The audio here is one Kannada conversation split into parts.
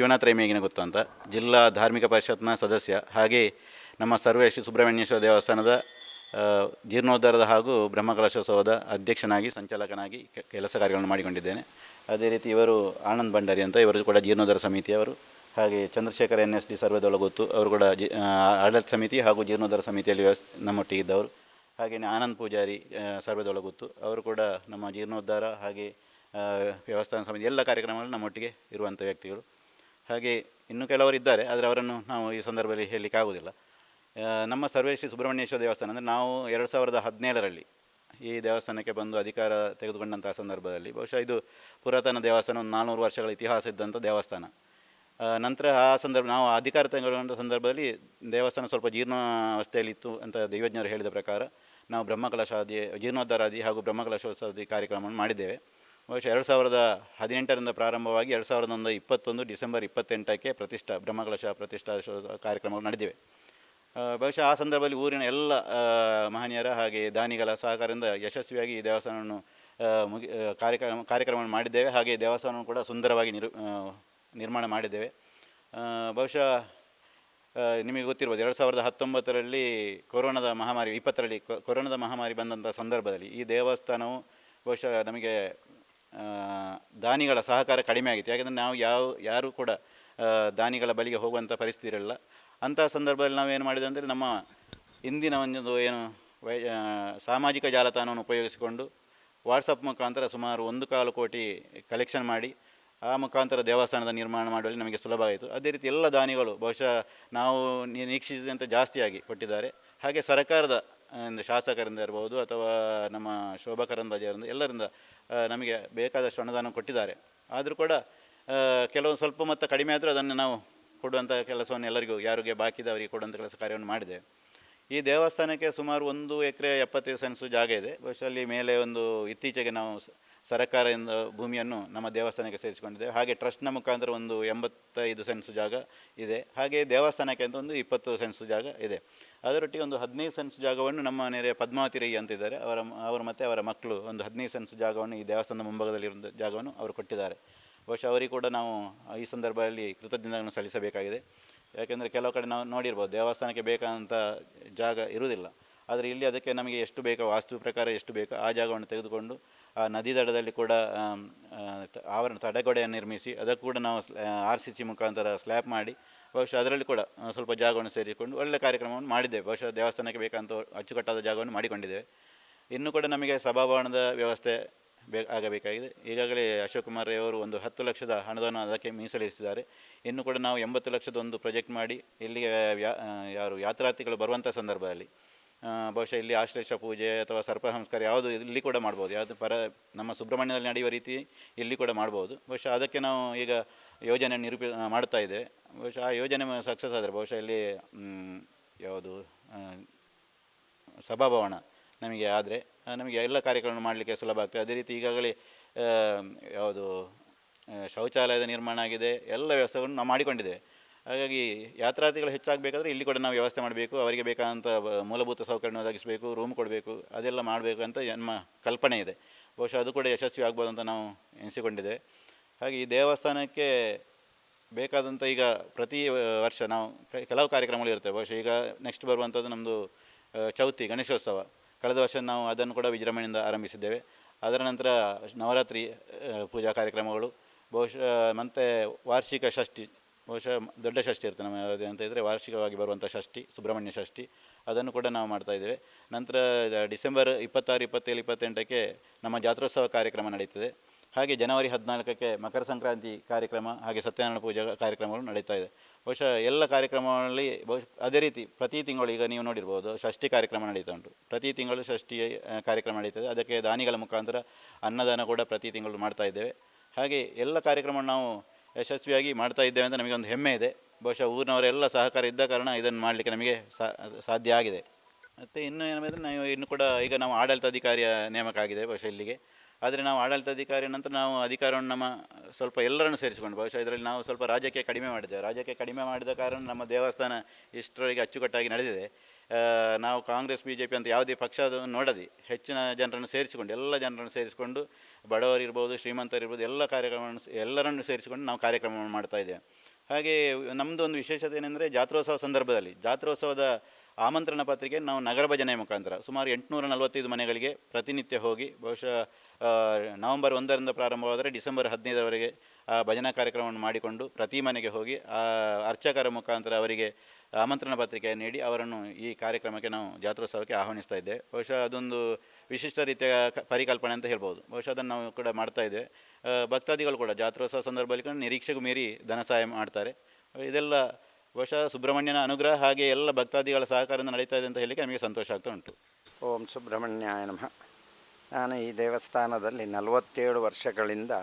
ಶಿವನಾಥ ರೈಮೇಗಿನ ಗೊತ್ತು ಅಂತ ಜಿಲ್ಲಾ ಧಾರ್ಮಿಕ ಪರಿಷತ್ನ ಸದಸ್ಯ, ಹಾಗೆ ನಮ್ಮ ಸರ್ವೇಶ್ವರ ಸುಬ್ರಹ್ಮಣ್ಯೇಶ್ವರ ದೇವಸ್ಥಾನದ ಜೀರ್ಣೋದ್ಧಾರದ ಹಾಗೂ ಬ್ರಹ್ಮಕಲಶೋತ್ಸವದ ಅಧ್ಯಕ್ಷನಾಗಿ, ಸಂಚಾಲಕನಾಗಿ ಕೆಲಸ ಕಾರ್ಯಗಳನ್ನು ಮಾಡಿಕೊಂಡಿದ್ದೇನೆ. ಅದೇ ರೀತಿ ಇವರು ಆನಂದ್ ಭಂಡಾರಿ ಅಂತ, ಇವರು ಕೂಡ ಜೀರ್ಣೋದ್ಧಾರ ಸಮಿತಿಯವರು ಹಾಗೆ ಚಂದ್ರಶೇಖರ್ ಎನ್ ಎಸ್ ಡಿ ಸರ್ವೇದೊಳಗೊತ್ತು ಅವರು ಕೂಡ ಜಿ ಆಡಳಿತ ಸಮಿತಿ ಹಾಗೂ ಜೀರ್ಣೋದ್ಧಾರ ಸಮಿತಿಯಲ್ಲಿ ವ್ಯವಸ್ ನಮ್ಮೊಟ್ಟಿಗಿದ್ದವರು ಹಾಗೆಯೇ ಆನಂದ್ ಪೂಜಾರಿ ಸರ್ವೇದೊಳಗೊತ್ತು ಅವರು ಕೂಡ ನಮ್ಮ ಜೀರ್ಣೋದ್ಧಾರ ಹಾಗೆ ವ್ಯವಸ್ಥಾನ ಸಮಿತಿ, ಎಲ್ಲ ಕಾರ್ಯಕ್ರಮಗಳು ನಮ್ಮೊಟ್ಟಿಗೆ ಇರುವಂಥ ವ್ಯಕ್ತಿಗಳು. ಹಾಗೆ ಇನ್ನೂ ಕೆಲವರು ಇದ್ದಾರೆ ಆದರೆ ಅವರನ್ನು ನಾವು ಈ ಸಂದರ್ಭದಲ್ಲಿ ಹೇಳಲಿಕ್ಕೆ ಆಗುವುದಿಲ್ಲ. ಆ, ನಮ್ಮ ಸರ್ವೇಶ್ರೀ ಸುಬ್ರಹ್ಮಣ್ಯೇಶ್ವರ ದೇವಸ್ಥಾನ ಅಂದರೆ ನಾವು ಎರಡು ಸಾವಿರದ ಹದಿನೇಳರಲ್ಲಿ ಈ ದೇವಸ್ಥಾನಕ್ಕೆ ಬಂದು ಅಧಿಕಾರ ತೆಗೆದುಕೊಂಡಂತಹ ಸಂದರ್ಭದಲ್ಲಿ ಬಹುಶಃ ಇದು ಪುರಾತನ ದೇವಸ್ಥಾನ ಒಂದು ನಾನ್ನೂರು ವರ್ಷಗಳ ಇತಿಹಾಸ ಇದ್ದಂಥ ದೇವಸ್ಥಾನ. ನಂತರ ಆ ಸಂದರ್ಭ ನಾವು ಅಧಿಕಾರ ತೆಗೆದುಕೊಂಡ ಸಂದರ್ಭದಲ್ಲಿ ದೇವಸ್ಥಾನ ಸ್ವಲ್ಪ ಜೀರ್ಣಾವಸ್ಥೆಯಲ್ಲಿ ಇತ್ತು ಅಂತ ದೈವಜ್ಞರು ಹೇಳಿದ ಪ್ರಕಾರ ನಾವು ಬ್ರಹ್ಮಕಲಶಾದಿ ಜೀರ್ಣೋದ್ಧಾರಾದಿ ಹಾಗೂ ಬ್ರಹ್ಮಕಲಶೋತ್ಸವದಿ ಕಾರ್ಯಕ್ರಮವನ್ನು ಮಾಡಿದ್ದೇವೆ. ಬಹುಶಃ ಎರಡು ಸಾವಿರದ ಹದಿನೆಂಟರಿಂದ ಪ್ರಾರಂಭವಾಗಿ ಎರಡು ಸಾವಿರದ ಒಂದು ಇಪ್ಪತ್ತೊಂದು ಡಿಸೆಂಬರ್ ಇಪ್ಪತ್ತೆಂಟಕ್ಕೆ ಪ್ರತಿಷ್ಠಾ, ಬ್ರಹ್ಮಕಲಶ ಪ್ರತಿಷ್ಠಾ ಕಾರ್ಯಕ್ರಮಗಳು ನಡೆದಿವೆ. ಬಹುಶಃ ಆ ಸಂದರ್ಭದಲ್ಲಿ ಊರಿನ ಎಲ್ಲ ಮಹನೀಯರ ಹಾಗೆ ದಾನಿಗಳ ಸಹಕಾರದಿಂದ ಯಶಸ್ವಿಯಾಗಿ ಈ ದೇವಸ್ಥಾನವನ್ನು ಮುಗಿ ಕಾರ್ಯಕ್ರಮ, ಕಾರ್ಯಕ್ರಮವನ್ನು ಮಾಡಿದ್ದೇವೆ. ಹಾಗೆ ದೇವಸ್ಥಾನವನ್ನು ಕೂಡ ಸುಂದರವಾಗಿ ನಿರು ನಿರ್ಮಾಣ ಮಾಡಿದ್ದೇವೆ. ಬಹುಶಃ ನಿಮಗೆ ಗೊತ್ತಿರ್ಬೋದು ಎರಡು ಸಾವಿರದ ಹತ್ತೊಂಬತ್ತರಲ್ಲಿ ಕೊರೋನಾದ ಮಹಾಮಾರಿ, ಇಪ್ಪತ್ತರಲ್ಲಿ ಕೊರೋನಾದ ಮಹಾಮಾರಿ ಬಂದಂಥ ಸಂದರ್ಭದಲ್ಲಿ ಈ ದೇವಸ್ಥಾನವು ಬಹುಶಃ ನಮಗೆ ದಾನಿಗಳ ಸಹಕಾರ ಕಡಿಮೆ ಆಗಿತ್ತು. ಯಾಕೆಂದರೆ ನಾವು ಯಾವ, ಯಾರೂ ಕೂಡ ದಾನಿಗಳ ಬಳಿಗೆ ಹೋಗುವಂಥ ಪರಿಸ್ಥಿತಿ ಇರಲಿಲ್ಲ ಅಂತಹ ಸಂದರ್ಭದಲ್ಲಿ ನಾವೇನು ಮಾಡಿದೆ ಅಂದರೆ ನಮ್ಮ ಇಂದಿನ ಒಂದು ಏನು ವೈ ಸಾಮಾಜಿಕ ಜಾಲತಾಣವನ್ನು ಉಪಯೋಗಿಸಿಕೊಂಡು ವಾಟ್ಸಪ್ ಮುಖಾಂತರ ಸುಮಾರು ಒಂದು ಕಾಲು ಕೋಟಿ ಕಲೆಕ್ಷನ್ ಮಾಡಿ ಆ ಮುಖಾಂತರ ದೇವಸ್ಥಾನದ ನಿರ್ಮಾಣ ಮಾಡುವಲ್ಲಿ ನಮಗೆ ಸುಲಭ ಆಯಿತು. ಅದೇ ರೀತಿ ಎಲ್ಲ ದಾನಿಗಳು ಬಹುಶಃ ನಾವು ನಿರೀಕ್ಷಿಸಿದಂತೆ ಜಾಸ್ತಿಯಾಗಿ ಕೊಟ್ಟಿದ್ದಾರೆ. ಹಾಗೆ ಸರ್ಕಾರದ ಶಾಸಕರಿಂದ ಇರ್ಬೋದು ಅಥವಾ ನಮ್ಮ ಶೋಭಾ ಕರಂದ್ಲಾಜೆಯವರಿಂದ ಎಲ್ಲರಿಂದ ನಮಗೆ ಬೇಕಾದಷ್ಟು ಅನುದಾನ ಕೊಟ್ಟಿದ್ದಾರೆ. ಆದರೂ ಕೂಡ ಕೆಲವೊಂದು ಕೆಲವು ಸ್ವಲ್ಪ ಮೊತ್ತ ಕಡಿಮೆ ಆದರೂ ಅದನ್ನು ನಾವು ಕೊಡುವಂಥ ಕೆಲಸವನ್ನು ಎಲ್ಲರಿಗೂ, ಯಾರಿಗೆ ಬಾಕಿ ಅವರಿಗೆ ಕೊಡುವಂಥ ಕೆಲಸ ಕಾರ್ಯವನ್ನು ಮಾಡಿದೆ. ಈ ದೇವಸ್ಥಾನಕ್ಕೆ ಸುಮಾರು ಒಂದು ಎಕರೆ ಎಪ್ಪತ್ತೈದು ಸೆನ್ಸು ಜಾಗ ಇದೆ. ಬಹುಶಃ ಅಲ್ಲಿ ಮೇಲೆ ಒಂದು ಇತ್ತೀಚೆಗೆ ನಾವು ಸರ್ಕಾರದಿಂದ ಭೂಮಿಯನ್ನು ನಮ್ಮ ದೇವಸ್ಥಾನಕ್ಕೆ ಸೇರಿಸಿಕೊಂಡಿದ್ದೇವೆ. ಹಾಗೆ ಟ್ರಸ್ಟ್ನ ಮುಖಾಂತರ ಒಂದು ಎಂಬತ್ತೈದು ಸೆನ್ಸ್ ಜಾಗ ಇದೆ. ಹಾಗೆ ದೇವಸ್ಥಾನಕ್ಕೆ ಅಂತ ಒಂದು ಇಪ್ಪತ್ತು ಸೆನ್ಸ್ ಜಾಗ ಇದೆ. ಅದರೊಟ್ಟಿಗೆ ಒಂದು ಹದಿನೈದು ಸೆನ್ಸ್ ಜಾಗವನ್ನು ನಮ್ಮ ನೆರೆಯ ಪದ್ಮಾವತಿ ರೈ ಅಂತಿದ್ದಾರೆ. ಅವರ ಅವರು ಮತ್ತು ಅವರ ಮಕ್ಕಳು ಒಂದು ಹದಿನೈದು ಸೆನ್ಸ್ ಜಾಗವನ್ನು ಈ ದೇವಸ್ಥಾನದ ಮುಂಭಾಗದಲ್ಲಿರುವ ಜಾಗವನ್ನು ಅವರು ಕೊಟ್ಟಿದ್ದಾರೆ. ಬಹುಶಃ ಅವರಿಗೆ ಕೂಡ ನಾವು ಈ ಸಂದರ್ಭದಲ್ಲಿ ಕೃತಜ್ಞತೆಯನ್ನು ಸಲ್ಲಿಸಬೇಕಾಗಿದೆ. ಯಾಕೆಂದರೆ ಕೆಲವು ಕಡೆ ನಾವು ನೋಡಿರ್ಬೋದು ದೇವಸ್ಥಾನಕ್ಕೆ ಬೇಕಾದಂಥ ಜಾಗ ಇರುವುದಿಲ್ಲ. ಆದರೆ ಇಲ್ಲಿ ಅದಕ್ಕೆ ನಮಗೆ ಎಷ್ಟು ಬೇಕೋ ವಾಸ್ತು ಪ್ರಕಾರ ಎಷ್ಟು ಬೇಕೋ ಆ ಜಾಗವನ್ನು ತೆಗೆದುಕೊಂಡು ನದಿ ದಡದಲ್ಲಿ ಕೂಡ ಆವರಣ ತಡೆಗೋಡೆಯನ್ನು ನಿರ್ಮಿಸಿ, ಅದಕ್ಕೂ ಕೂಡ ನಾವು ಆರ್ ಸಿ ಸಿ ಮುಖಾಂತರ ಸ್ಲ್ಯಾಪ್ ಮಾಡಿ, ಬಹುಶಃ ಅದರಲ್ಲಿ ಕೂಡ ಸ್ವಲ್ಪ ಜಾಗವನ್ನು ಸೇರಿಕೊಂಡು ಒಳ್ಳೆ ಕಾರ್ಯಕ್ರಮವನ್ನು ಮಾಡಿದ್ದೇವೆ. ಬಹುಶಃ ದೇವಸ್ಥಾನಕ್ಕೆ ಬೇಕಂತ ಅಚ್ಚುಕಟ್ಟಾದ ಜಾಗವನ್ನು ಮಾಡಿಕೊಂಡಿದ್ದೇವೆ. ಇನ್ನು ಕೂಡ ನಮಗೆ ಸಭಾಭವನದ ವ್ಯವಸ್ಥೆ ಬೇ, ಆಗಬೇಕಾಗಿದೆ. ಈಗಾಗಲೇ ಅಶೋಕ್ ಕುಮಾರ್ ಅವರು ಒಂದು ಹತ್ತು ಲಕ್ಷದ ಹಣವನ್ನು ಅದಕ್ಕೆ ಮೀಸಲಿರಿಸಿದ್ದಾರೆ. ಇನ್ನು ಕೂಡ ನಾವು ಎಂಬತ್ತು ಲಕ್ಷದ ಒಂದು ಪ್ರಾಜೆಕ್ಟ್ ಮಾಡಿ, ಇಲ್ಲಿಗೆ ಯಾರು, ಯಾತ್ರಾರ್ಥಿಗಳು ಬರುವಂಥ ಸಂದರ್ಭದಲ್ಲಿ ಬಹುಶಃ ಇಲ್ಲಿ ಆಶ್ಲೇಷ ಪೂಜೆ ಅಥವಾ ಸರ್ಪಸಂಸ್ಕಾರ ಯಾವುದು ಇಲ್ಲಿ ಕೂಡ ಮಾಡ್ಬೋದು. ಯಾವುದು ಪರ, ನಮ್ಮ ಸುಬ್ರಹ್ಮಣ್ಯದಲ್ಲಿ ನಡೆಯುವ ರೀತಿ ಇಲ್ಲಿ ಕೂಡ ಮಾಡ್ಬೋದು. ಬಹುಶಃ ಅದಕ್ಕೆ ನಾವು ಈಗ ಯೋಜನೆ ನಿರೂಪಿ ಮಾಡ್ತಾ ಇದೆ. ಬಹುಶಃ ಆ ಯೋಜನೆ ಸಕ್ಸಸ್ ಆದರೆ ಬಹುಶಃ ಇಲ್ಲಿ ಯಾವುದು ಸಭಾಭವನ ನಮಗೆ ಆದರೆ ನಮಗೆ ಎಲ್ಲ ಕಾರ್ಯಗಳನ್ನು ಮಾಡಲಿಕ್ಕೆ ಸುಲಭ ಆಗ್ತದೆ. ಅದೇ ರೀತಿ ಈಗಾಗಲೇ ಯಾವುದು ಶೌಚಾಲಯದ ನಿರ್ಮಾಣ ಆಗಿದೆ. ಎಲ್ಲ ವ್ಯವಸ್ಥೆಗಳನ್ನು ನಾವು ಮಾಡಿಕೊಂಡಿದ್ದೇವೆ. ಹಾಗಾಗಿ ಯಾತ್ರಾರ್ಥಿಗಳು ಹೆಚ್ಚಾಗಬೇಕಾದ್ರೆ ಇಲ್ಲಿ ಕೂಡ ನಾವು ವ್ಯವಸ್ಥೆ ಮಾಡಬೇಕು, ಅವರಿಗೆ ಬೇಕಾದಂಥ ಮೂಲಭೂತ ಸೌಕರ್ಯ ಒದಗಿಸಬೇಕು ರೂಮ್ ಕೊಡಬೇಕು, ಅದೆಲ್ಲ ಮಾಡಬೇಕು ಅಂತ ನಮ್ಮ ಕಲ್ಪನೆ ಇದೆ. ಬಹುಶಃ ಅದು ಕೂಡ ಯಶಸ್ವಿ ಆಗ್ಬೋದು ಅಂತ ನಾವು ಎನಿಸಿಕೊಂಡಿದ್ದೇವೆ ಹಾಗೆ ಈ ದೇವಸ್ಥಾನಕ್ಕೆ ಬೇಕಾದಂಥ ಈಗ ಪ್ರತಿ ವರ್ಷ ನಾವು ಕೆಲವು ಕಾರ್ಯಕ್ರಮಗಳು ಇರ್ತವೆ. ಬಹುಶಃ ಈಗ ನೆಕ್ಸ್ಟ್ ಬರುವಂಥದ್ದು ನಮ್ಮದು ಚೌತಿ, ಗಣೇಶೋತ್ಸವ. ಕಳೆದ ವರ್ಷ ನಾವು ಅದನ್ನು ಕೂಡ ವಿಜೃಂಭಣೆಯಿಂದ ಆರಂಭಿಸಿದ್ದೇವೆ. ಅದರ ನಂತರ ನವರಾತ್ರಿ ಪೂಜಾ ಕಾರ್ಯಕ್ರಮಗಳು. ಬಹುಶಃ ಮತ್ತು ವಾರ್ಷಿಕ ಷಷ್ಠಿ ಬಹುಶಃ ದೊಡ್ಡ ಷಷ್ಠಿ ಇರ್ತದೆ ನಮ್ಮ ಯಾವುದೇ ಅಂತ ಇದ್ದರೆ ವಾರ್ಷಿಕವಾಗಿ ಬರುವಂಥ ಷಷ್ಠಿ, ಸುಬ್ರಹ್ಮಣ್ಯ ಷಷ್ಠಿ. ಅದನ್ನು ಕೂಡ ನಾವು ಮಾಡ್ತಾ ಇದ್ದೇವೆ. ನಂತರ ಡಿಸೆಂಬರ್ ಇಪ್ಪತ್ತಾರು, ಇಪ್ಪತ್ತೇಳು, ಇಪ್ಪತ್ತೆಂಟಕ್ಕೆ ನಮ್ಮ ಜಾತ್ರೋತ್ಸವ ಕಾರ್ಯಕ್ರಮ ನಡೀತದೆ. ಹಾಗೆ ಜನವರಿ ಹದಿನಾಲ್ಕಕ್ಕೆ ಮಕರ ಸಂಕ್ರಾಂತಿ ಕಾರ್ಯಕ್ರಮ ಹಾಗೆ ಸತ್ಯನಾರಾಯಣ ಪೂಜಾ ಕಾರ್ಯಕ್ರಮಗಳು ನಡೀತಾ ಇದೆ. ಬಹುಶಃ ಎಲ್ಲ ಕಾರ್ಯಕ್ರಮಗಳಲ್ಲಿ ಬಹುಶಃ ಅದೇ ರೀತಿ ಪ್ರತಿ ತಿಂಗಳು ಈಗ ನೀವು ನೋಡಿರ್ಬೋದು ಷಷ್ಠಿ ಕಾರ್ಯಕ್ರಮ ನಡೀತಾ ಉಂಟು. ಪ್ರತಿ ತಿಂಗಳು ಷಷ್ಠಿ ಕಾರ್ಯಕ್ರಮ ನಡೀತದೆ. ಅದಕ್ಕೆ ದಾನಿಗಳ ಮುಖಾಂತರ ಅನ್ನದಾನ ಕೂಡ ಪ್ರತಿ ತಿಂಗಳು ಮಾಡ್ತಾ ಇದ್ದೇವೆ. ಹಾಗೆ ಎಲ್ಲ ಕಾರ್ಯಕ್ರಮ ನಾವು ಯಶಸ್ವಿಯಾಗಿ ಮಾಡ್ತಾ ಇದ್ದೇವೆ ಅಂತ ನಮಗೆ ಒಂದು ಹೆಮ್ಮೆ ಇದೆ. ಬಹುಶಃ ಊರಿನವರೆಲ್ಲ ಸಹಕಾರ ಇದ್ದ ಕಾರಣ ಇದನ್ನು ಮಾಡಲಿಕ್ಕೆ ನಮಗೆ ಸಾಧ್ಯ ಆಗಿದೆ. ಮತ್ತು ಇನ್ನೂ ಏನಂದರೆ ನಾವು ಇನ್ನು ಕೂಡ ಈಗ ನಾವು ಆಡಳಿತಾಧಿಕಾರಿಯ ನೇಮಕ ಆಗಿದೆ ಬಹುಶಃ ಇಲ್ಲಿಗೆ. ಆದರೆ ನಾವು ಆಡಳಿತಾಧಿಕಾರಿ ನಂತರ ನಾವು ಅಧಿಕಾರವನ್ನು ನಮ್ಮ ಸ್ವಲ್ಪ ಎಲ್ಲರನ್ನು ಸೇರಿಸಿಕೊಂಡು ಬಹುಶಃ ಇದರಲ್ಲಿ ನಾವು ಸ್ವಲ್ಪ ರಾಜ್ಯಕ್ಕೆ ಕಡಿಮೆ ಮಾಡಿದ್ದೇವೆ. ರಾಜ್ಯಕ್ಕೆ ಕಡಿಮೆ ಮಾಡಿದ ಕಾರಣ ನಮ್ಮ ದೇವಸ್ಥಾನ ಇಷ್ಟರವರೆಗೆ ಅಚ್ಚುಕಟ್ಟಾಗಿ ನಡೆದಿದೆ. ನಾವು ಕಾಂಗ್ರೆಸ್ ಬಿ ಜೆ ಪಿ ಅಂತ ಯಾವುದೇ ಪಕ್ಷ ನೋಡದೆ ಹೆಚ್ಚಿನ ಜನರನ್ನು ಸೇರಿಸಿಕೊಂಡು, ಎಲ್ಲ ಜನರನ್ನು ಸೇರಿಸಿಕೊಂಡು ಬಡವರಿರ್ಬೋದು ಶ್ರೀಮಂತರಿರ್ಬೋದು ಎಲ್ಲ ಕಾರ್ಯಕ್ರಮವನ್ನು ಎಲ್ಲರನ್ನು ಸೇರಿಸಿಕೊಂಡು ನಾವು ಕಾರ್ಯಕ್ರಮವನ್ನು ಮಾಡ್ತಾ ಇದ್ದೇವೆ. ಹಾಗೆ ನಮ್ಮದು ಒಂದು ವಿಶೇಷತೆ ಏನೆಂದರೆ ಜಾತ್ರೋತ್ಸವ ಸಂದರ್ಭದಲ್ಲಿ, ಜಾತ್ರೋತ್ಸವದ ಆಮಂತ್ರಣ ಪತ್ರಿಕೆ ನಾವು ನಗರ ಭಜನೆ ಮುಖಾಂತರ ಸುಮಾರು ಎಂಟುನೂರ ನಲವತ್ತೈದು ಮನೆಗಳಿಗೆ ಪ್ರತಿನಿತ್ಯ ಹೋಗಿ, ಬಹುಶಃ ನವೆಂಬರ್ ಒಂದರಿಂದ ಪ್ರಾರಂಭವಾದರೆ ಡಿಸೆಂಬರ್ ಹದಿನೈದರವರೆಗೆ ಆ ಭಜನಾ ಕಾರ್ಯಕ್ರಮವನ್ನು ಮಾಡಿಕೊಂಡು ಪ್ರತಿ ಮನೆಗೆ ಹೋಗಿ, ಆ, ಅರ್ಚಕರ ಮುಖಾಂತರ ಅವರಿಗೆ ಆಮಂತ್ರಣ ಪತ್ರಿಕೆ ನೀಡಿ ಅವರನ್ನು ಈ ಕಾರ್ಯಕ್ರಮಕ್ಕೆ ನಾವು ಜಾತ್ರೋತ್ಸವಕ್ಕೆ ಆಹ್ವಾನಿಸ್ತಾ ಇದ್ದೆ. ಬಹುಶಃ ಅದೊಂದು ವಿಶಿಷ್ಟ ರೀತಿಯ ಪರಿಕಲ್ಪನೆ ಅಂತ ಹೇಳ್ಬೋದು. ಬಹುಶಃ ಅದನ್ನು ನಾವು ಕೂಡ ಮಾಡ್ತಾ ಇದ್ದೇವೆ ಭಕ್ತಾದಿಗಳು ಕೂಡ ಜಾತ್ರೋತ್ಸವ ಸಂದರ್ಭದಲ್ಲಿ ಕೂಡ ನಿರೀಕ್ಷೆಗೂ ಮೀರಿ ಧನ ಸಹಾಯ ಮಾಡ್ತಾರೆ. ಇದೆಲ್ಲ ಬಹುಶಃ ಸುಬ್ರಹ್ಮಣ್ಯನ ಅನುಗ್ರಹ ಹಾಗೆ ಎಲ್ಲ ಭಕ್ತಾದಿಗಳ ಸಹಕಾರದಿಂದ ನಡೀತಾ ಇದೆ ಅಂತ ಹೇಳಲಿಕ್ಕೆ ನಮಗೆ ಸಂತೋಷ ಆಗ್ತಾ ಉಂಟು. ಓಂ ಸುಬ್ರಹ್ಮಣ್ಯಾಯ ನಮಃ. ನಾನು ಈ ದೇವಸ್ಥಾನದಲ್ಲಿ ನಲವತ್ತೇಳು ವರ್ಷಗಳಿಂದ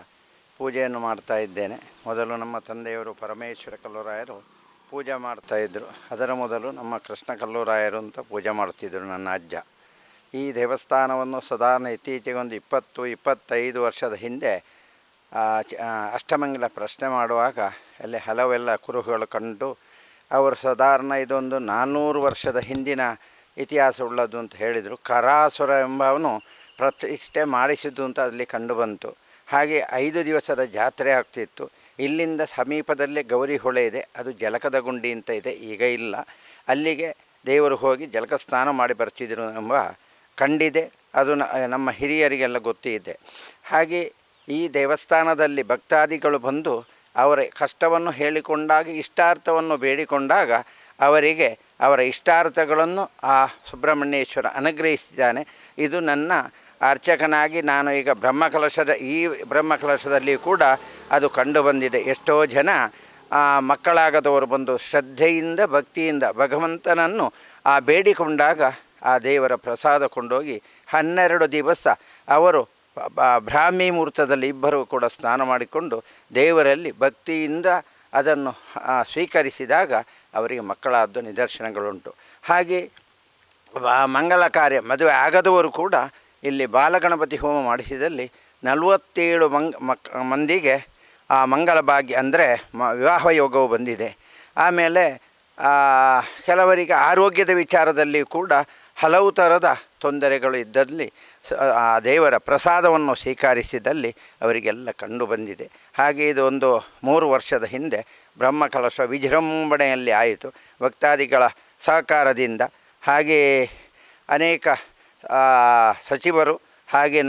ಪೂಜೆಯನ್ನು ಮಾಡ್ತಾ ಇದ್ದೇನೆ. ಮೊದಲು ನಮ್ಮ ತಂದೆಯವರು ಪರಮೇಶ್ವರ ಕಲ್ಲೂರಾಯರು ಪೂಜೆ ಮಾಡ್ತಾಯಿದ್ರು ಅದರ ಮೊದಲು ನಮ್ಮ ಕೃಷ್ಣ ಕಲ್ಲೂರಾಯರು ಅಂತ ಪೂಜೆ ಮಾಡ್ತಿದ್ದರು ನನ್ನ ಅಜ್ಜ. ಈ ದೇವಸ್ಥಾನವನ್ನು ಸಾಧಾರಣ ಇತ್ತೀಚೆಗೆ ಒಂದು ಇಪ್ಪತ್ತು, ಇಪ್ಪತ್ತೈದು ವರ್ಷದ ಹಿಂದೆ ಅಷ್ಟಮಂಗಲ ಪ್ರಶ್ನೆ ಮಾಡುವಾಗ ಅಲ್ಲಿ ಹಲವೆಲ್ಲ ಕುರುಹುಗಳು ಕಂಡು ಅವರು ಸಾಧಾರಣ ಇದೊಂದು ನಾನ್ನೂರು ವರ್ಷದ ಹಿಂದಿನ ಇತಿಹಾಸ ಉಳ್ಳದು ಅಂತ ಹೇಳಿದರು. ಕರಾಸುರ ಎಂಬವನು ಪ್ರತಿಷ್ಠೆ ಮಾಡಿಸಿದ್ದು ಅಂತ ಅಲ್ಲಿ ಕಂಡುಬಂತು ಹಾಗೆ ಐದು ದಿವಸದ ಜಾತ್ರೆ ಆಗ್ತಿತ್ತು. ಇಲ್ಲಿಂದ ಸಮೀಪದಲ್ಲೇ ಗೌರಿ ಹೊಳೆ ಇದೆ. ಅದು ಜಲಕದ ಗುಂಡಿ ಅಂತ ಇದೆ. ಈಗ ಇಲ್ಲ. ಅಲ್ಲಿಗೆ ದೇವರು ಹೋಗಿ ಜಲಕ ಸ್ನಾನ ಮಾಡಿ ಬರ್ತಿದ್ರು ಎಂಬ ಕಂಡಿದೆ. ಅದು ನಮ್ಮ ಹಿರಿಯರಿಗೆಲ್ಲ ಗೊತ್ತಿದೆ. ಹಾಗೆ ಈ ದೇವಸ್ಥಾನದಲ್ಲಿ ಭಕ್ತಾದಿಗಳು ಬಂದು ಅವರ ಕಷ್ಟವನ್ನು ಹೇಳಿಕೊಂಡಾಗ, ಇಷ್ಟಾರ್ಥವನ್ನು ಬೇಡಿಕೊಂಡಾಗ ಅವರಿಗೆ ಅವರ ಇಷ್ಟಾರ್ಥಗಳನ್ನು ಆ ಸುಬ್ರಹ್ಮಣ್ಯೇಶ್ವರ ಅನುಗ್ರಹಿಸಿದ್ದಾನೆ. ಇದು ನನ್ನ ಅರ್ಚಕನಾಗಿ ನಾನು ಈಗ ಬ್ರಹ್ಮಕಲಶದ ಈ ಬ್ರಹ್ಮಕಲಶದಲ್ಲಿ ಕೂಡ ಅದು ಕಂಡುಬಂದಿದೆ. ಎಷ್ಟೋ ಜನ ಮಕ್ಕಳಾಗದವರು ಬಂದು ಶ್ರದ್ಧೆಯಿಂದ, ಭಕ್ತಿಯಿಂದ ಭಗವಂತನನ್ನು ಆ ಬೇಡಿಕೊಂಡಾಗ ಆ ದೇವರ ಪ್ರಸಾದ ಕೊಂಡೋಗಿ ಹನ್ನೆರಡು ದಿವಸ ಅವರು ಬ್ರಾಹ್ಮಿ ಮುಹೂರ್ತದಲ್ಲಿ ಇಬ್ಬರು ಕೂಡ ಸ್ನಾನ ಮಾಡಿಕೊಂಡು ದೇವರಲ್ಲಿ ಭಕ್ತಿಯಿಂದ ಅದನ್ನು ಸ್ವೀಕರಿಸಿದಾಗ ಅವರಿಗೆ ಮಕ್ಕಳಾದ ನಿದರ್ಶನಗಳುಂಟು. ಹಾಗೆ ಮಂಗಲ ಕಾರ್ಯ ಮದುವೆ ಆಗದವರು ಕೂಡ ಇಲ್ಲಿ ಬಾಲಗಣಪತಿ ಹೋಮ ಮಾಡಿಸಿದಲ್ಲಿ ನಲವತ್ತೇಳು ಮಂಗ್ ಮಕ್ ಮಂದಿಗೆ ಆ ಮಂಗಲ ಭಾಗ್ಯ ಅಂದರೆ ಮ ವಿವಾಹ ಯೋಗವು ಬಂದಿದೆ. ಆಮೇಲೆ ಕೆಲವರಿಗೆ ಆರೋಗ್ಯದ ವಿಚಾರದಲ್ಲಿ ಕೂಡ ಹಲವು ಥರದ ತೊಂದರೆಗಳು ಇದ್ದಲ್ಲಿ ಆ ದೇವರ ಪ್ರಸಾದವನ್ನು ಸ್ವೀಕರಿಸಿದಲ್ಲಿ ಅವರಿಗೆಲ್ಲ ಕಂಡು ಬಂದಿದೆ. ಹಾಗೆ ಇದು ಒಂದು ಮೂರು ವರ್ಷದ ಹಿಂದೆ ಬ್ರಹ್ಮಕಲಶ ವಿಜೃಂಭಣೆಯಲ್ಲಿ ಆಯಿತು. ಭಕ್ತಾದಿಗಳ ಸಹಕಾರದಿಂದ. ಹಾಗೆಯೇ ಅನೇಕ ಸಚಿವರು ಹಾಗೆ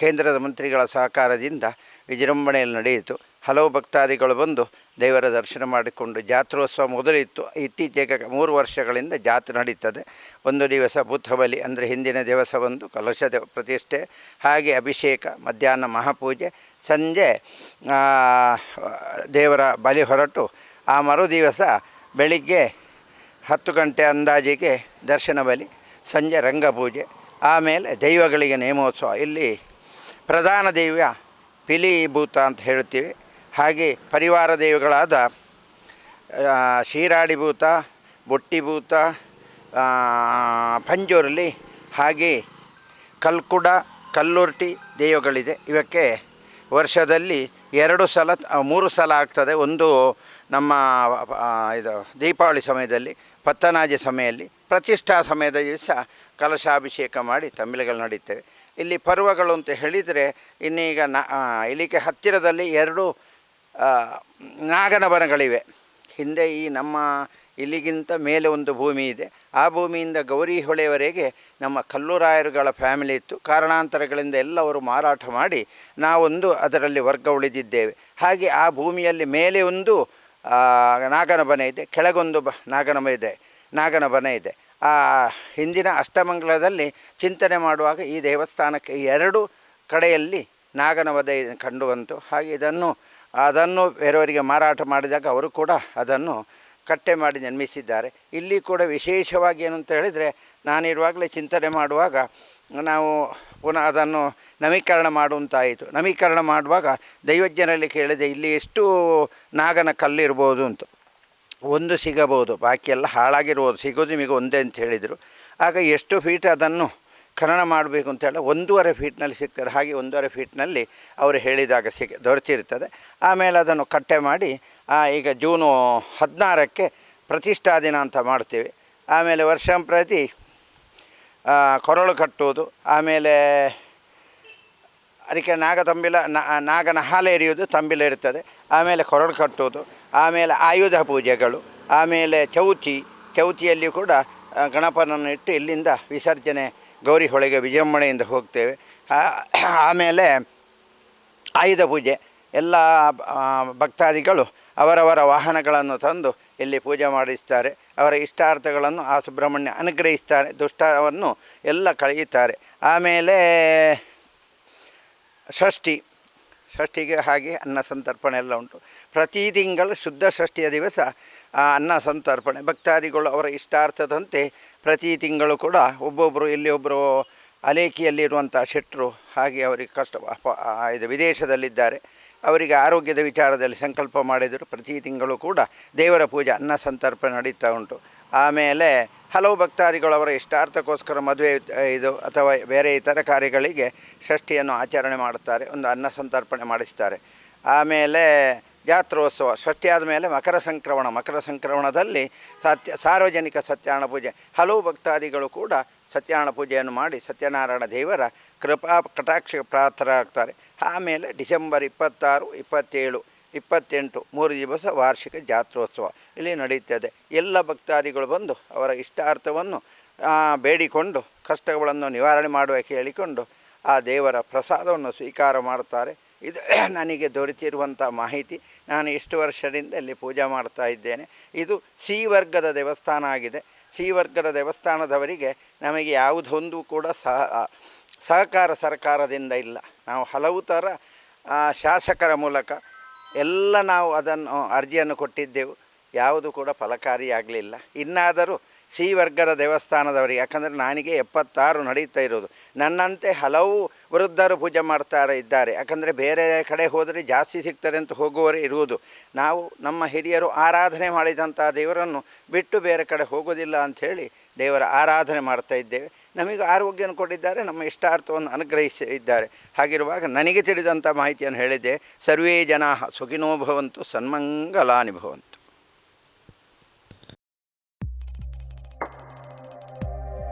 ಕೇಂದ್ರದ ಮಂತ್ರಿಗಳ ಸಹಕಾರದಿಂದ ವಿಜೃಂಭಣೆಯಲ್ಲಿ ನಡೆಯಿತು. ಹಲವು ಭಕ್ತಾದಿಗಳು ಬಂದು ದೇವರ ದರ್ಶನ ಮಾಡಿಕೊಂಡು ಜಾತ್ರೋತ್ಸವ ಮೊದಲಿತ್ತು. ಇತ್ತೀಚೆಗೆ ಮೂರು ವರ್ಷಗಳಿಂದ ಜಾತ್ರೆ ನಡೀತದೆ. ಒಂದು ದಿವಸ ಬುದ್ಧಬಲಿ, ಅಂದರೆ ಹಿಂದಿನ ದಿವಸ ಒಂದು ಕಲಶ ಪ್ರತಿಷ್ಠೆ, ಹಾಗೆ ಅಭಿಷೇಕ, ಮಧ್ಯಾಹ್ನ ಮಹಾಪೂಜೆ, ಸಂಜೆ ದೇವರ ಬಲಿ ಹೊರಟು. ಆ ಮರು ದಿವಸ ಬೆಳಿಗ್ಗೆ ಹತ್ತು ಗಂಟೆ ಅಂದಾಜಿಗೆ ದರ್ಶನ ಬಲಿ, ಸಂಜೆ ರಂಗಪೂಜೆ ಆಮೇಲೆ ದೈವಗಳಿಗೆ ನೇಮೋತ್ಸವ. ಇಲ್ಲಿ ಪ್ರಧಾನ ದೈವ ಪಿಲಿಭೂತ ಅಂತ ಹೇಳ್ತೀವಿ. ಹಾಗೆ ಪರಿವಾರ ದೈವಗಳಾದ ಶೀರಾಡಿಭೂತ ಬೊಟ್ಟಿಭೂತ ಭೂತ ಪಂಜುರ್ಲಿ ಹಾಗೆ ಕಲ್ಕುಡ, ಕಲ್ಲುರ್ಟಿ ದೇವಗಳಿದೆ. ಇವಕ್ಕೆ ವರ್ಷದಲ್ಲಿ ಎರಡು ಸಲ, ಮೂರು ಸಲ ಆಗ್ತದೆ. ಒಂದು ನಮ್ಮ ಇದು ದೀಪಾವಳಿ ಸಮಯದಲ್ಲಿ, ಪತ್ತನಾಜಿ ಸಮಯದಲ್ಲಿ. ಪ್ರತಿಷ್ಠಾ ಸಮಯದ ದಿವಸ ಕಲಶಾಭಿಷೇಕ ಮಾಡಿ ತಮಿಳುಗಳು ನಡೀತೇವೆ ಇಲ್ಲಿ ಪರ್ವಗಳು ಅಂತ ಹೇಳಿದರೆ ಇನ್ನೀಗ ನಾ ಇಲ್ಲಿಗೆ ಹತ್ತಿರದಲ್ಲಿ ಎರಡು ನಾಗನವನಗಳಿವೆ. ಹಿಂದೆ ಈ ನಮ್ಮ ಇಲ್ಲಿಗಿಂತ ಮೇಲೆ ಒಂದು ಭೂಮಿ ಇದೆ. ಆ ಭೂಮಿಯಿಂದ ಗೌರಿ ಹೊಳೆಯವರೆಗೆ ನಮ್ಮ ಕಲ್ಲುರಾಯರುಗಳ ಫ್ಯಾಮಿಲಿ ಇತ್ತು. ಕಾರಣಾಂತರಗಳಿಂದ ಎಲ್ಲವರು ಮಾರಾಟ ಮಾಡಿ ನಾವೊಂದು ಅದರಲ್ಲಿ ವರ್ಗ ಉಳಿದಿದ್ದೇವೆ. ಹಾಗೆ ಆ ಭೂಮಿಯಲ್ಲಿ ಮೇಲೆ ಒಂದು ನಾಗನಬನ ಇದೆ. ಕೆಳಗೊಂದು ಬ ನಾಗನಮ ಇದೆ. ನಾಗನ ಬನ ಇದೆ. ಆ ಹಿಂದಿನ ಅಷ್ಟಮಂಗಲದಲ್ಲಿ ಚಿಂತನೆ ಮಾಡುವಾಗ ಈ ದೇವಸ್ಥಾನಕ್ಕೆ ಎರಡು ಕಡೆಯಲ್ಲಿ ನಾಗನ ವಧೆ ಕಂಡು ಬಂತು. ಹಾಗೆ ಇದನ್ನು, ಅದನ್ನು ಬೇರೆಯವರಿಗೆ ಮಾರಾಟ ಮಾಡಿದಾಗ ಅವರು ಕೂಡ ಅದನ್ನು ಕಟ್ಟೆ ಮಾಡಿ ನಿರ್ಮಿಸಿದ್ದಾರೆ. ಇಲ್ಲಿ ಕೂಡ ವಿಶೇಷವಾಗಿ ಏನು ಅಂತ ಹೇಳಿದರೆ ನಾನಿರುವಾಗಲೇ ಚಿಂತನೆ ಮಾಡುವಾಗ ನಾವು ಪುನಃ ಅದನ್ನು ನವೀಕರಣ ಮಾಡುವಂತಾಯಿತು. ನವೀಕರಣ ಮಾಡುವಾಗ ದೈವಜ್ಞರಲ್ಲಿ ಕೇಳಿದೆ, ಇಲ್ಲಿ ಎಷ್ಟು ನಾಗನ ಕಲ್ಲಿರ್ಬೋದು ಅಂತ. ಒಂದು ಸಿಗಬಹುದು ಬಾಕಿ ಎಲ್ಲ ಹಾಳಾಗಿರ್ಬೋದು ಸಿಗೋದು ನಿಮಗೆ ಒಂದೇ ಅಂತ ಹೇಳಿದರು. ಆಗ ಎಷ್ಟು ಫೀಟ್ ಅದನ್ನು ಖನನ ಮಾಡಬೇಕು ಅಂತ ಹೇಳಿ ಒಂದೂವರೆ ಫೀಟ್ನಲ್ಲಿ ಸಿಗ್ತದೆ ಹಾಗೆ ಒಂದೂವರೆ ಫೀಟ್ನಲ್ಲಿ ಅವರು ಹೇಳಿದಾಗ ಸಿಗ ದೊರೆತಿರ್ತದೆ ಆಮೇಲೆ ಅದನ್ನು ಕಟ್ಟೆ ಮಾಡಿ ಈಗ ಜೂನು ಹದಿನಾರಕ್ಕೆ ಪ್ರತಿಷ್ಠಾ ದಿನ ಅಂತ ಮಾಡ್ತೀವಿ. ಆಮೇಲೆ ವರ್ಷಂಪ್ರತಿ ಪ್ರತಿ ಕೊರಳು ಕಟ್ಟುವುದು. ಆಮೇಲೆ ಅದಕ್ಕೆ ನಾಗ ತಂಬಿಲ ನಾಗನ ಹಾಲೆ ಎರೆಯುವುದು, ತಂಬಿಲ ಇರ್ತದೆ. ಆಮೇಲೆ ಕೊರಳು ಕಟ್ಟುವುದು. ಆಮೇಲೆ ಆಯುಧ ಪೂಜೆಗಳು, ಆಮೇಲೆ ಚೌತಿ, ಚೌತಿಯಲ್ಲಿ ಕೂಡ ಗಣಪನನ್ನು ಇಟ್ಟು ಇಲ್ಲಿಂದ ವಿಸರ್ಜನೆ ಗೌರಿ ಹೊಳೆಗೆ ವಿಜೃಂಭಣೆಯಿಂದ ಹೋಗ್ತೇವೆ. ಆಮೇಲೆ ಆಯುಧ ಪೂಜೆ, ಎಲ್ಲ ಭಕ್ತಾದಿಗಳು ಅವರವರ ವಾಹನಗಳನ್ನು ತಂದು ಇಲ್ಲಿ ಪೂಜೆ ಮಾಡಿಸ್ತಾರೆ. ಅವರ ಇಷ್ಟಾರ್ಥಗಳನ್ನು ಆ ಸುಬ್ರಹ್ಮಣ್ಯ ಅನುಗ್ರಹಿಸ್ತಾರೆ ದುಷ್ಟವನ್ನು ಎಲ್ಲ ಕಳೆಯುತ್ತಾರೆ. ಆಮೇಲೆ ಷಷ್ಠಿ ಷಷ್ಠಿಗೆ ಹಾಗೆ ಅನ್ನ ಸಂತರ್ಪಣೆ ಎಲ್ಲ ಉಂಟು. ಪ್ರತಿ ತಿಂಗಳು ಶುದ್ಧ ಷಷ್ಠಿಯ ದಿವಸ, ಆ, ಅನ್ನ ಸಂತರ್ಪಣೆ. ಭಕ್ತಾದಿಗಳು ಅವರ ಇಷ್ಟಾರ್ಥದಂತೆ ಪ್ರತಿ ತಿಂಗಳು ಕೂಡ ಒಬ್ಬೊಬ್ಬರು ಇಲ್ಲಿ ಒಬ್ಬರು ಅಲೇಕಿಯಲ್ಲಿರುವಂಥ ಶೆಟ್ಟರು ಹಾಗೆ ಅವರಿಗೆ ಕಷ್ಟ ಇದು ವಿದೇಶದಲ್ಲಿದ್ದಾರೆ. ಅವರಿಗೆ ಆರೋಗ್ಯದ ವಿಚಾರದಲ್ಲಿ ಸಂಕಲ್ಪ ಮಾಡಿದರು. ಪ್ರತಿ ತಿಂಗಳು ಕೂಡ ದೇವರ ಪೂಜೆ, ಅನ್ನ ಸಂತರ್ಪಣೆ ನಡೀತಾ ಉಂಟು. ಆಮೇಲೆ ಹಲವು ಭಕ್ತಾದಿಗಳು ಅವರ ಇಷ್ಟಾರ್ಥಕ್ಕೋಸ್ಕರ ಮದುವೆ, ಇದು ಅಥವಾ ಬೇರೆ ಇತರ ಕಾರ್ಯಗಳಿಗೆ ಷಷ್ಠಿಯನ್ನು ಆಚರಣೆ ಮಾಡುತ್ತಾರೆ. ಒಂದು ಅನ್ನ ಸಂತರ್ಪಣೆ ಮಾಡಿಸ್ತಾರೆ. ಆಮೇಲೆ ಜಾತ್ರೋತ್ಸವ, ಷಷ್ಠಿ ಆದಮೇಲೆ ಮಕರ ಸಂಕ್ರಮಣ. ಮಕರ ಸಂಕ್ರಮಣದಲ್ಲಿ ಸತ್ಯ, ಸಾರ್ವಜನಿಕ ಸತ್ಯನಾರಾಯಣ ಪೂಜೆ. ಹಲವು ಭಕ್ತಾದಿಗಳು ಕೂಡ ಸತ್ಯನಾರಾಯಣ ಪೂಜೆಯನ್ನು ಮಾಡಿ ಸತ್ಯನಾರಾಯಣ ದೇವರ ಕೃಪಾ ಕಟಾಕ್ಷ ಪ್ರಾರ್ಥರಾಗ್ತಾರೆ. ಆಮೇಲೆ ಡಿಸೆಂಬರ್ ಇಪ್ಪತ್ತಾರು, ಇಪ್ಪತ್ತೇಳು, ಇಪ್ಪತ್ತೆಂಟು, ಮೂರು ದಿವಸ ವಾರ್ಷಿಕ ಜಾತ್ರೋತ್ಸವ ಇಲ್ಲಿ ನಡೆಯುತ್ತದೆ. ಎಲ್ಲ ಭಕ್ತಾದಿಗಳು ಬಂದು ಅವರ ಇಷ್ಟಾರ್ಥವನ್ನು ಬೇಡಿಕೊಂಡು, ಕಷ್ಟಗಳನ್ನು ನಿವಾರಣೆ ಮಾಡುವ ಕೇಳಿಕೊಂಡು ಆ ದೇವರ ಪ್ರಸಾದವನ್ನು ಸ್ವೀಕಾರ ಮಾಡುತ್ತಾರೆ. ಇದು ನನಗೆ ದೊರೆತಿರುವಂಥ ಮಾಹಿತಿ. ನಾನು ಎಷ್ಟು ವರ್ಷದಿಂದ ಇಲ್ಲಿ ಪೂಜೆ ಮಾಡ್ತಾ ಇದ್ದೇನೆ. ಇದು ಸಿ ವರ್ಗದ ದೇವಸ್ಥಾನ ಆಗಿದೆ. ಸಿ ವರ್ಗದ ದೇವಸ್ಥಾನದವರಿಗೆ ನಮಗೆ ಯಾವುದೊಂದು ಕೂಡ ಸಹ, ಸಹಕಾರ ಸರ್ಕಾರದಿಂದ ಇಲ್ಲ. ನಾವು ಹಲವು ಥರ ಶಾಸಕರ ಮೂಲಕ ಎಲ್ಲ ನಾವು ಅದನ್ನು, ಅರ್ಜಿಯನ್ನು ಕೊಟ್ಟಿದ್ದೆವು. ಯಾವುದು ಕೂಡ ಫಲಕಾರಿಯಾಗಲಿಲ್ಲ. ಇನ್ನಾದರೂ ಸಿ ವರ್ಗದ ದೇವಸ್ಥಾನದವರಿಗೆ. ಯಾಕಂದರೆ ನನಗೆ ಎಪ್ಪತ್ತಾರು ನಡೀತಾ ಇರೋದು. ನನ್ನಂತೆ ಹಲವು ವೃದ್ಧರು ಪೂಜೆ ಮಾಡ್ತಾರೆ ಇದ್ದಾರೆ. ಯಾಕಂದರೆ ಬೇರೆ ಕಡೆ ಹೋದರೆ ಜಾಸ್ತಿ ಸಿಗ್ತಾರೆ ಅಂತ ಹೋಗುವವರೇ ಇರುವುದು. ನಾವು ನಮ್ಮ ಹಿರಿಯರು ಆರಾಧನೆ ಮಾಡಿದಂಥ ದೇವರನ್ನು ಬಿಟ್ಟು ಬೇರೆ ಕಡೆ ಹೋಗೋದಿಲ್ಲ ಅಂಥೇಳಿ ದೇವರ ಆರಾಧನೆ ಮಾಡ್ತಾ ಇದ್ದೇವೆ. ನಮಗೆ ಆರೋಗ್ಯವನ್ನು ಕೊಟ್ಟಿದ್ದಾರೆ, ನಮ್ಮ ಇಷ್ಟಾರ್ಥವನ್ನು ಅನುಗ್ರಹಿಸಿದ್ದಾರೆ. ಹಾಗಿರುವಾಗ ನನಗೆ ತಿಳಿದಂಥ ಮಾಹಿತಿಯನ್ನು ಹೇಳಿದ್ದೆ, ಸರ್ವೇ ಜನಾ ಸುಖಿನೋ ಭವಂತು ಸನ್ಮಂಗಲಾನಿ ಭವಂತು.